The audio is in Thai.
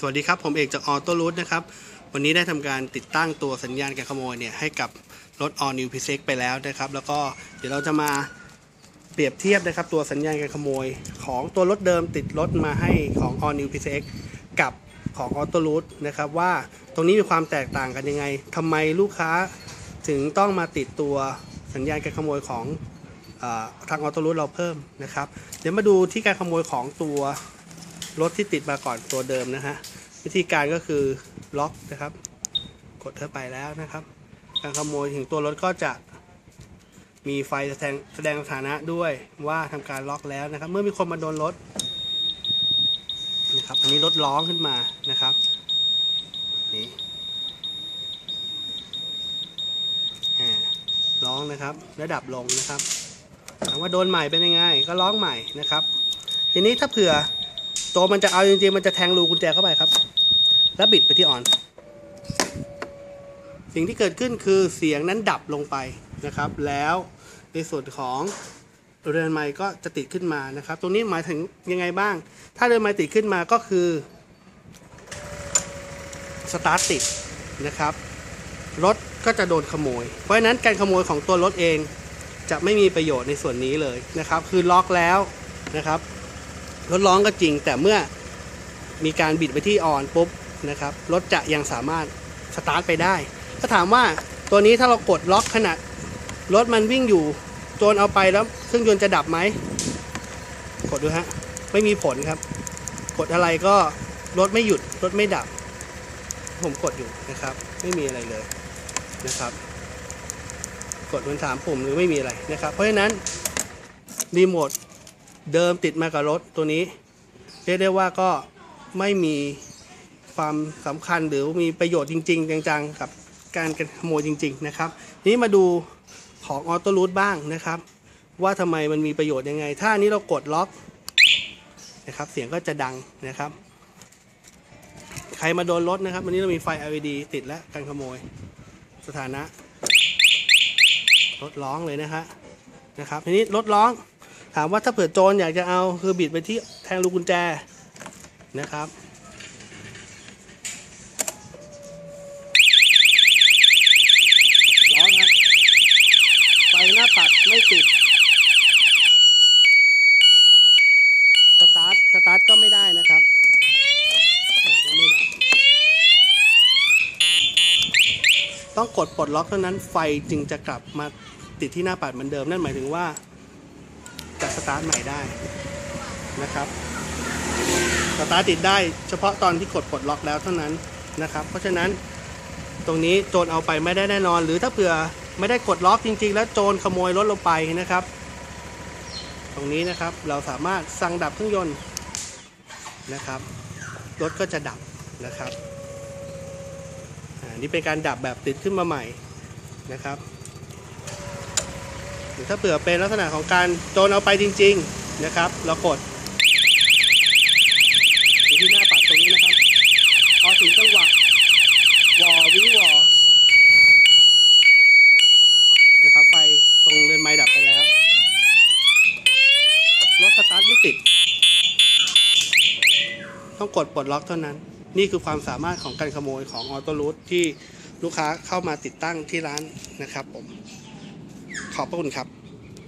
สวัสดีครับ ผมเอกจากออโต้รูทนะครับ วันนี้ได้ทำการติดตั้งตัวสัญญาณการขโมยเนี่ยให้กับรถ All New p s e x ไปแล้วนะครับ แล้วก็เดี๋ยวเราจะมาเปรียบเทียบนะครับ ตัวสัญญาณการขโมยของตัวรถเดิมติดรถมาให้ของ All New p s e x กับของ Auto Root นะครับว่าตรงนี้มีความแตกต่างกันยังไงทำไมลูกค้าถึงต้องมาติดตัวสัญญาณการขโมยของอทาง Auto Root เราเพิ่มนะครับ เดี๋ยวมาดูที่การขโมยของตัว รถที่ติดมาก่อนตัวเดิมนะฮะวิธีการก็คือล็อกนะครับ กดเข้าไปแล้วนะครับ การขโมยถึงตัวรถก็จะมีไฟแสดงแสดงสถานะด้วยว่าทำการล็อกแล้วนะครับ เมื่อมีคนมาโดนรถนะครับ อันนี้รถร้องขึ้นมานะครับนี่ร้องนะครับ ระดับลงนะครับถามว่าโดนใหม่เป็นยังไง ก็ร้องใหม่นะครับ ทีนี้ถ้าเผื่อ ตัวมันจะเอาจริงๆมันจะแทงรูกุญแจเข้าไปครับ แล้วบิดไปที่ออน สิ่งที่เกิดขึ้นคือเสียงนั้นดับลงไปนะครับ แล้วในส่วนของเรือนไม้ก็จะติดขึ้นมานะครับ ตรงนี้หมายถึงยังไงบ้าง ถ้าเรือนไม้ติดขึ้นมาก็คือสตาร์ทติดนะครับ รถก็จะโดนขโมย เพราะฉะนั้นการขโมยของตัวรถเองจะไม่มีประโยชน์ในส่วนนี้เลยนะครับ คือล็อกแล้วนะครับ รถร้องก็จริง แต่เมื่อมีการบิดไปที่ออนปุ๊บนะครับรถจะยังสามารถสตาร์ทไปได้ ถ้าถามว่าตัวนี้ถ้าเรากดล็อกขนาดรถมันวิ่งอยู่โจนเอาไปแล้วเครื่องยนต์จะดับไหมกดดูฮะไม่มีผลครับ กดอะไรก็รถไม่หยุดรถไม่ดับ ผมกดอยู่นะครับ ไม่มีอะไรเลยนะครับ กดมันสามปุ่มหรือไม่มีอะไรนะครับ เพราะฉะนั้นรีโมท เดิมติดมากับรถตัวนี้ เรียกได้ว่าก็ไม่มีความสำคัญหรือมีประโยชน์จริง ๆ จังๆ กับการขโมยจริง ๆ นะครับ นี้มาดูของออโต้รูทบ้างนะครับ ว่าทำไมมันมีประโยชน์ยังไง ถ้านี้เรากดล็อกนะครับ เสียงก็จะดังนะครับ ใครมาโดนรถนะครับ วันนี้เรามีไฟ LED ติดแล้วการขโมยสถานะรถร้องเลยนะฮะนะครับทีนี้รถร้องามว่าถ้าเผื่อโจรอยากจะเอาคือบิดไปที่แทงลูกกุญแจนะครับ ร้อนครับไฟหน้าปัดไม่ติด สตาร์ท สตาร์ทก็ไม่ได้นะครับต้องกดปลดล็อกเท่านั้นไฟจึงจะกลับมาติดที่หน้าปัดเหมือนเดิม นั่นหมายถึงว่า สตาร์ทใหม่ได้นะครับสตาร์ทติดได้เฉพาะตอนที่กดปลดล็อกแล้วเท่านั้นนะครับ เพราะฉะนั้นตรงนี้โจรเอาไปไม่ได้แน่นอน หรือถ้าเผื่อไม่ได้กดล็อกจริง ๆ แล้วโจรขโมยรถเราไปนะครับ ตรงนี้นะครับเราสามารถสั่งดับเครื่องยนต์นะครับรถก็จะดับนะครับอ่านี่เป็นการดับแบบติดขึ้นมาใหม่นะครับ รือถ้าเผื่อเป็นลักษณะของการโจรเอาไปจริง ๆนะครับ เรากดอยู่ที่หน้าปัดตรงนี้นะครับ พอถึงจังหวะวอวิวอนะครับ ไฟตรงเรือนไม้ดับไปแล้ว รถสตาร์ทไม่ติด ต้องกดปลดล็อกเท่านั้น นี่คือความสามารถของการขโมยของออโต้รูทที่ลูกค้าเข้ามาติดตั้งที่ร้านนะครับผม ขอบพระคุณครับ